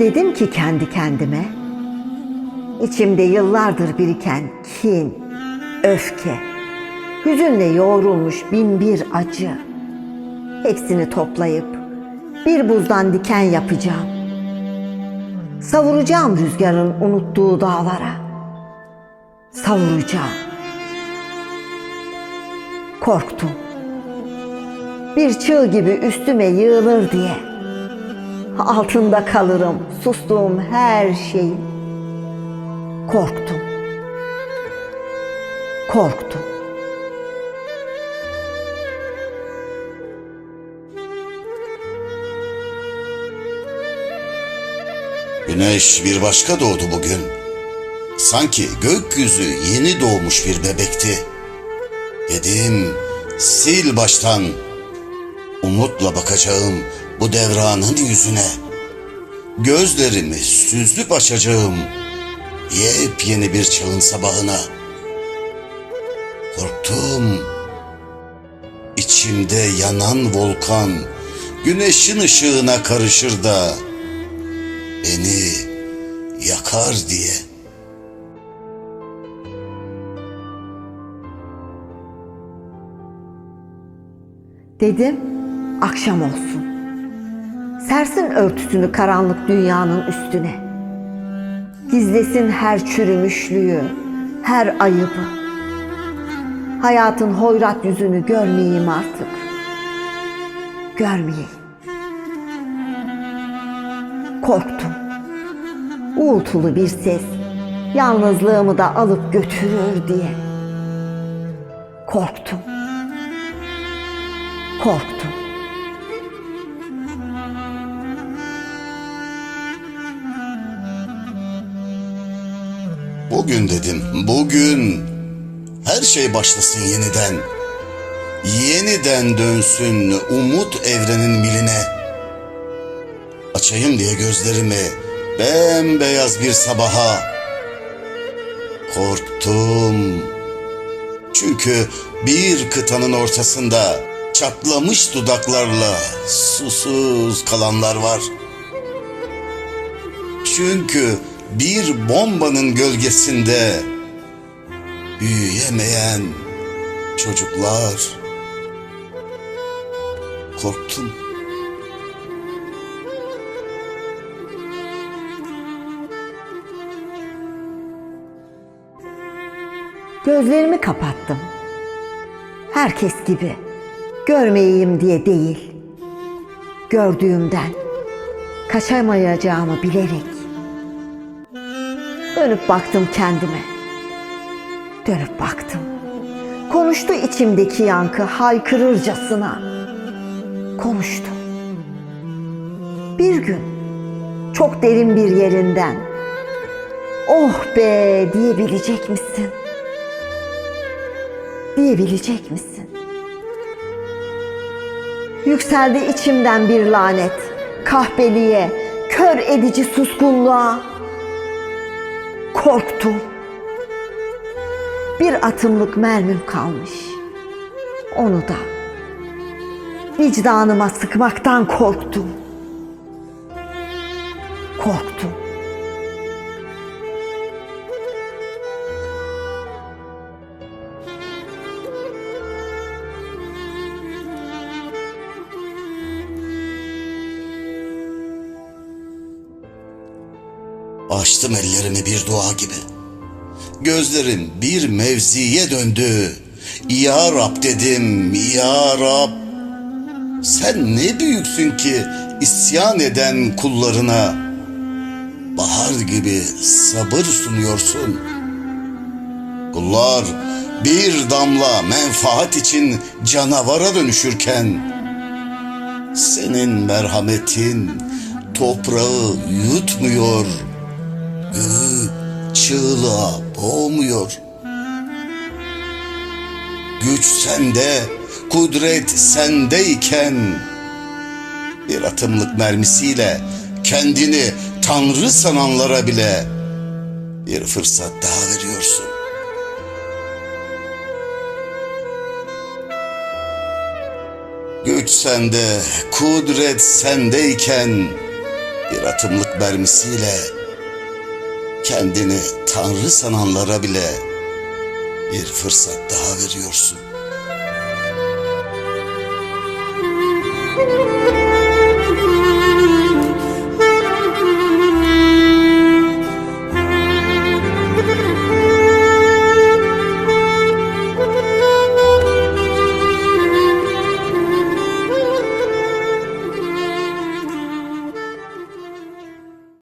Dedim ki kendi kendime, içimde yıllardır biriken kin, öfke, hüzünle yoğrulmuş bin bir acı, hepsini toplayıp bir buzdan diken yapacağım. Savuracağım rüzgarın unuttuğu dağlara. Savuracağım. Korktum. Bir çığ gibi üstüme yığılır diye. Altında kalırım sustuğum her şeyin. Korktum. Korktum. Güneş bir başka doğdu bugün. Sanki gökyüzü yeni doğmuş bir bebekti. Dedim sil baştan. Umutla bakacağım bu devranın yüzüne. Gözlerimi süzüp açacağım. Yepyeni bir çağın sabahına. Korktum. İçimde yanan volkan güneşin ışığına karışır da beni yakar diye. Dedim akşam olsun. Sersin örtüsünü karanlık dünyanın üstüne. Gizlesin her çürümüşlüğü, her ayıbı. Hayatın hoyrat yüzünü görmeyeyim artık. Görmeyeyim. Korktum. Uğultulu bir ses yalnızlığımı da alıp götürür diye. Korktum. Korktum. Bugün dedim, bugün her şey başlasın yeniden. Yeniden dönsün umut evrenin miline. Açayım diye gözlerimi bembeyaz bir sabaha. Korktum. Çünkü bir kıtanın ortasında çatlamış dudaklarla susuz kalanlar var. Çünkü bir bombanın gölgesinde büyüyemeyen çocuklar. Korktum. Gözlerimi kapattım. Herkes gibi. Görmeyeyim diye değil. Gördüğümden kaçamayacağımı bilerek. Dönüp baktım kendime. Dönüp baktım. Konuştu içimdeki yankı haykırırcasına. Konuştu. Bir gün çok derin bir yerinden oh be diyebilecek misin? diyebilecek misin? Yükseldi içimden bir lanet, kahpeliğe, kör edici suskunluğa. Korktum. Bir atımlık mermim kalmış. Onu da vicdanıma sıkmaktan korktum. Korktum. Açtım ellerimi bir dua gibi. Gözlerim bir mevziye döndü. Ya Rab dedim, Ya Rab. Sen ne büyüksün ki isyan eden kullarına. Bahar gibi sabır sunuyorsun. Kullar bir damla menfaat için canavara dönüşürken senin merhametin toprağı yutmuyor, göğü çığlığa boğmuyor. Güç sende, kudret sendeyken bir atımlık mermisiyle kendini tanrı sananlara bile bir fırsat daha veriyorsun. Güç sende, kudret sendeyken Bir atımlık mermisiyle kendini tanrı sananlara bile bir fırsat daha veriyorsun.